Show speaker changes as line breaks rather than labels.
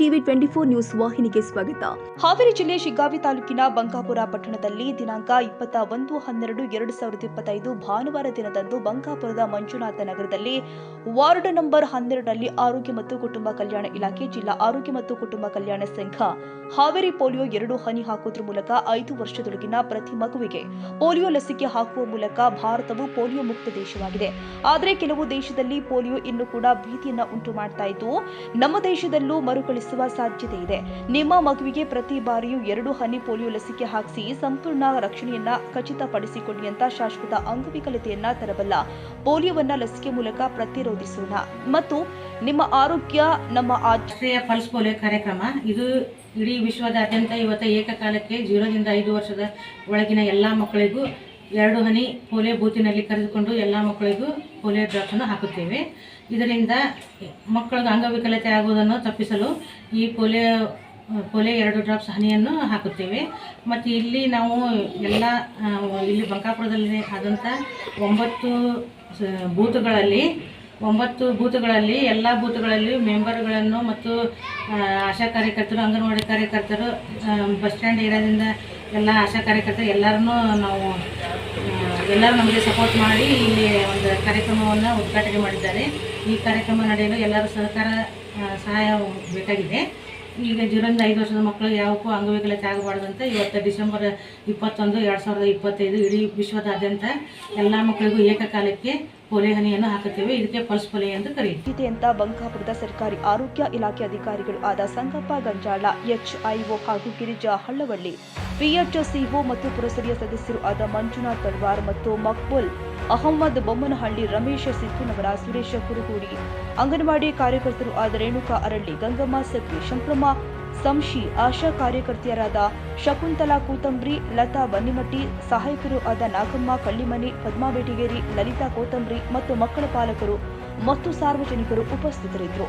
TV twenty four news ವಾಹಿನಿಗೆ ಸ್ವಾಗತ. ಹಾವೇರಿ ಜಿಲ್ಲೆ ಶಿಗ್ಗಾವಿ ತಾಲೂಕಿನ ಬಂಕಾಪುರ ಪಟ್ಟಣದಲ್ಲಿ ದಿನಾಂಕ ಇಪ್ಪತ್ತ ಒಂದು ಹನ್ನೆರಡು ಎರಡು ಸಾವಿರದ ಇಪ್ಪತ್ತೈದು ಭಾನುವಾರ ದಿನದಂದು ಬಂಕಾಪುರದ ಮಂಜುನಾಥ ನಗರದಲ್ಲಿ ವಾರ್ಡ್ ನಂಬರ್ ಹನ್ನೆರಡರಲ್ಲಿ ಆರೋಗ್ಯ ಮತ್ತು ಕುಟುಂಬ ಕಲ್ಯಾಣ ಇಲಾಖೆ, ಜಿಲ್ಲಾ ಆರೋಗ್ಯ ಮತ್ತು ಕುಟುಂಬ ಕಲ್ಯಾಣ ಸಂಘ, ಹಾವೇರಿ ಪೋಲಿಯೋ ಎರಡು ಹನಿ ಹಾಕುವುದರ ಮೂಲಕ ಐದು ವರ್ಷದೊಳಗಿನ ಪ್ರತಿ ಮಗುವಿಗೆ ಪೋಲಿಯೋ ಲಸಿಕೆ ಹಾಕುವ ಮೂಲಕ ಭಾರತವು ಪೋಲಿಯೋ ಮುಕ್ತ ದೇಶವಾಗಿದೆ. ಆದರೆ ಕೆಲವು ದೇಶದಲ್ಲಿ ಪೋಲಿಯೋ ಇನ್ನೂ ಕೂಡ ಭೀತಿಯನ್ನು ಉಂಟು ಮಾಡ್ತಾ ಇದ್ದು, ನಮ್ಮ ದೇಶದಲ್ಲೂ ಮರುಕಳಿಸುವ ಸಾಧ್ಯತೆ ಇದೆ ನಿಮ್ಮ ಮಗುವಿಗೆ ಪ್ರತಿ ಬಾರಿಯೂ ಎರಡು ಹನಿ ಪೋಲಿಯೋ ಲಸಿಕೆ ಹಾಕಿಸಿ ಸಂಪೂರ್ಣ ರಕ್ಷಣೆಯನ್ನ ಖಚಿತಪಡಿಸಿಕೊಳ್ಳಿ ಅಂತ ಶಾಶ್ವತ ಅಂಗವಿಕಲತೆಯನ್ನ ತರಬಲ್ಲ. ಪೋಲಿಯೋವನ್ನ ಲಸಿಕೆ ಮೂಲಕ ಪ್ರತಿರೋಧಿಸೋಣ. ಮತ್ತು ನಿಮ್ಮ ಆರೋಗ್ಯ, ನಮ್ಮ
ಪಲ್ಸ್ ಪೋಲಿಯೋ ಕಾರ್ಯಕ್ರಮ, ಇದು ಇಡೀ ವಿಶ್ವದಾದ್ಯಂತ ಇವತ್ತು ಏಕಕಾಲಕ್ಕೆ ಜೀರೋದಿಂದ ಐದು ವರ್ಷದ ಒಳಗಿನ ಎಲ್ಲ ಮಕ್ಕಳಿಗೂ ಎರಡು ಹನಿ ಪೋಲಿಯೋ ಬೂತಿನಲ್ಲಿ ಕರೆದುಕೊಂಡು ಎಲ್ಲ ಮಕ್ಕಳಿಗೂ ಪೋಲಿಯೋ ಡ್ರಾಪ್ಸನ್ನು ಹಾಕುತ್ತೇವೆ. ಇದರಿಂದ ಮಕ್ಕಳಿಗೆ ಅಂಗವಿಕಲತೆ ಆಗುವುದನ್ನು ತಪ್ಪಿಸಲು ಈ ಪೋಲಿಯೋ ಪೋಲಿಯೋ ಎರಡು ಡ್ರಾಪ್ಸ್ ಹನಿಯನ್ನು ಹಾಕುತ್ತೇವೆ. ಮತ್ತು ಇಲ್ಲಿ ನಾವು ಎಲ್ಲ ಇಲ್ಲಿ ಬಂಕಾಪುರದಲ್ಲಿ ಆದಂಥ ಒಂಬತ್ತು ಬೂತ್ಗಳಲ್ಲಿ ಒಂಬತ್ತು ಬೂತ್ಗಳಲ್ಲಿ ಎಲ್ಲ ಬೂತ್ಗಳಲ್ಲಿ ಮೆಂಬರ್ಗಳನ್ನು ಮತ್ತು ಆಶಾ ಕಾರ್ಯಕರ್ತರು, ಅಂಗನವಾಡಿ ಕಾರ್ಯಕರ್ತರು ಬಸ್ ಸ್ಟ್ಯಾಂಡ್ ಏರಿಯಾದಿಂದ ಎಲ್ಲ ಆಶಾ ಕಾರ್ಯಕರ್ತರು ಎಲ್ಲರನ್ನೂ ನಾವು ಎಲ್ಲರೂ ನಮಗೆ ಸಪೋರ್ಟ್ ಮಾಡಿ ಇಲ್ಲಿ ಒಂದು ಕಾರ್ಯಕ್ರಮವನ್ನು ಉದ್ಘಾಟನೆ ಮಾಡಿದ್ದಾರೆ. ಈ ಕಾರ್ಯಕ್ರಮ ನಡೆಯಲು ಎಲ್ಲರೂ ಸಹಕಾರ ಸಹಾಯ ಬೇಕಾಗಿದೆ. ಈಗ ಜೀರೋದಿಂದ ಐದು ವರ್ಷದ ಮಕ್ಕಳು ಯಾವಕ್ಕೂ ಅಂಗವಿಕಲತೆ ಅಂತ ಇವತ್ತು ಡಿಸೆಂಬರ್ ಇಪ್ಪತ್ತೊಂದು, ಎರಡು ಸಾವಿರದ ಇಪ್ಪತ್ತೈದು ಇಡೀ ವಿಶ್ವದಾದ್ಯಂತ ಎಲ್ಲ ಮಕ್ಕಳಿಗೂ ಏಕಕಾಲಕ್ಕೆ ಪೋಲಿಯೋ ಹನಿಯನ್ನು ಹಾಕುತ್ತೇವೆ. ಇದಕ್ಕೆ ಪಲ್ಸ್ ಪೋಲಿಯೋ ಎಂದು
ಕರೆಯುತ್ತೆ ಅಂತ ಬಂಕಾಪುರದ ಸರ್ಕಾರಿ ಆರೋಗ್ಯ ಇಲಾಖೆ ಅಧಿಕಾರಿಗಳು ಆದ ಸಂಗಪ್ಪ ಗಂಜಾಳ, ಎಚ್ಐಒ ಹಾಗೂ ಗಿರಿಜಾ ಹಳ್ಳವಳ್ಳಿ ಪಿಎಚ್ಸಿಒ ಮತ್ತು ಪುರಸಭೆಯ ಸದಸ್ಯರು ಆದ ಮಂಜುನಾಥ್ ತಲ್ವಾರ್ ಮತ್ತು ಮಕ್ಬುಲ್ ಅಹಮ್ಮದ್ ಬೊಮ್ಮನಹಳ್ಳಿ ರಮೇಶ ಸಿದ್ದುನವರ ಸುರೇಶ ಕುರುಗೂಡಿ. ಅಂಗನವಾಡಿ ಕಾರ್ಯಕರ್ತರು ಆದ ರೇಣುಕಾ ಅರಳ್ಳಿ, ಗಂಗಮ್ಮ ಸಕ್ರಿ ಶಂಕ್ರಮ್ಮ ಸಂಶಿ, ಆಶಾ ಕಾರ್ಯಕರ್ತೆಯರಾದ ಶಕುಂತಲಾ ಕೂತಂಬ್ರಿ, ಲತಾ ಬನ್ನಿಮಟ್ಟಿ, ಸಹಾಯಕರು ಆದ ನಾಗಮ್ಮ ಕಳ್ಳಿಮನಿ ಪದ್ಮಾ ಲಲಿತಾ ಕೋತಂಬ್ರಿ ಮತ್ತು ಮಕ್ಕಳ ಪಾಲಕರು ಮತ್ತು ಸಾರ್ವಜನಿಕರು ಉಪಸ್ಥಿತರಿದ್ದರು.